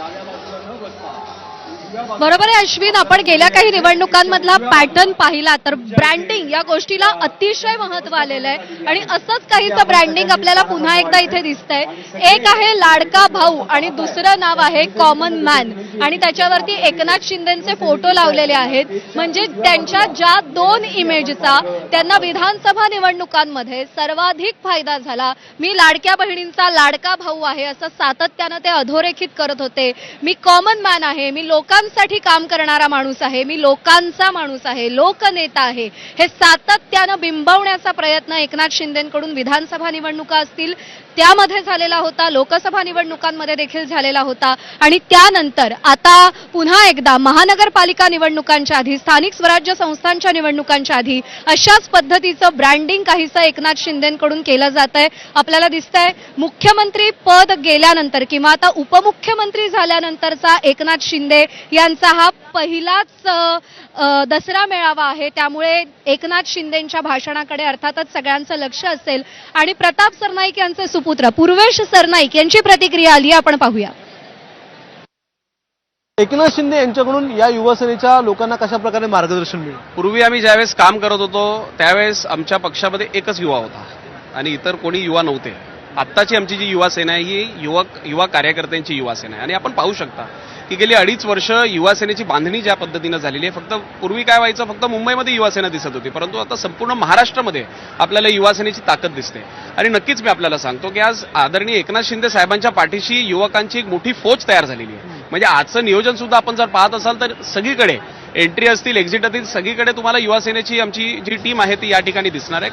大家都知道能不知 बरोबर आहे अश्विन. आपण गेल्या काही निवडणुकांमधला पॅटर्न पाहिला तर ब्रँडिंग या गोष्टीला अतिशय महत्त्व आलेलं आहे. आणि असंच काहीचं ब्रँडिंग आपल्याला पुन्हा एकदा इथे दिसतंय. एक आहे लाडका भाऊ आणि दुसरं नाव आहे कॉमन मॅन आणि त्याच्यावरती एकनाथ शिंदेचे फोटो लावलेले आहेत. म्हणजे त्यांच्या ज्या दोन इमेजचा त्यांना विधानसभा निवडणुकांमध्ये सर्वाधिक फायदा झाला. मी लाडक्या बहिणींचा लाडका भाऊ आहे असं सातत्यानं ते अधोरेखित करत होते. मी कॉमन मॅन आहे मी लोकांसाठी काम करणारा माणूस आहे मी लोकांचा माणूस आहे लोकनेता आहे. हे सातत्यानं बिंबवण्याचा प्रयत्न एकनाथ शिंदेकडून विधानसभा निवडणुका असतील त्यामध्ये झालेला होता लोकसभा निवडणुकांमध्ये देखील झालेला होता. आणि त्यानंतर आता पुन्हा एकदा महानगरपालिका निवडणुकांच्या आधी स्थानिक स्वराज्य संस्थांच्या निवडणुकांच्या आधी अशाच पद्धतीचं ब्रँडिंग काहीसं एकनाथ शिंदेकडून केलं जात आहे आपल्याला दिसतंय मुख्यमंत्री पद गेल्यानंतर किंवा आता उपमुख्यमंत्री झाल्यानंतरचा एकनाथ शिंदे यांचा हा पहिलाच दसरा मेळावा आहे. त्यामुळे एकनाथ शिंदेच्या भाषणाकडे अर्थातच सगळ्यांचं लक्ष असेल. आणि प्रताप सरनाईक यांचे सुपुत्र पूर्वेश सरनाईक यांची प्रतिक्रिया आली. आपण पाहूया. एकनाथ शिंदे यांच्याकडून या युवासेनेच्या लोकांना कशा प्रकारे मार्गदर्शन मिळेल? पूर्वी आम्ही ज्यावेळेस काम करत होतो त्यावेळेस आमच्या पक्षामध्ये एकच युवा होता. आणि इतर कोणी युवा नव्हते. आत्ताची आमची जी युवा सेना आहे ही युवक युवा कार्यकर्त्यांची युवा सेना आहे. आणि आपण पाहू शकता की गेली अडीच वर्ष युवा सेनेची बांधणी ज्या पद्धतीनं झालेली आहे फक्त पूर्वी काय व्हायचं फक्त मुंबईमध्ये युवा सेना दिसत होती परंतु आता संपूर्ण महाराष्ट्रामध्ये आपल्याला युवा सेनेची ताकद दिसते. आणि नक्कीच मी आपल्याला सांगतो की आज आदरणीय एकनाथ शिंदे साहेबांच्या पाठीशी युवकांची एक मोठी फौज तयार झालेली आहे. म्हणजे आजचं नियोजन सुद्धा आपण जर पाहत असाल तर सगळीकडे एंट्री असतील एक्झिट असतील सगळीकडे तुम्हाला युवा सेनेची आमची जी टीम आहे ती या ठिकाणी दिसणार आहे.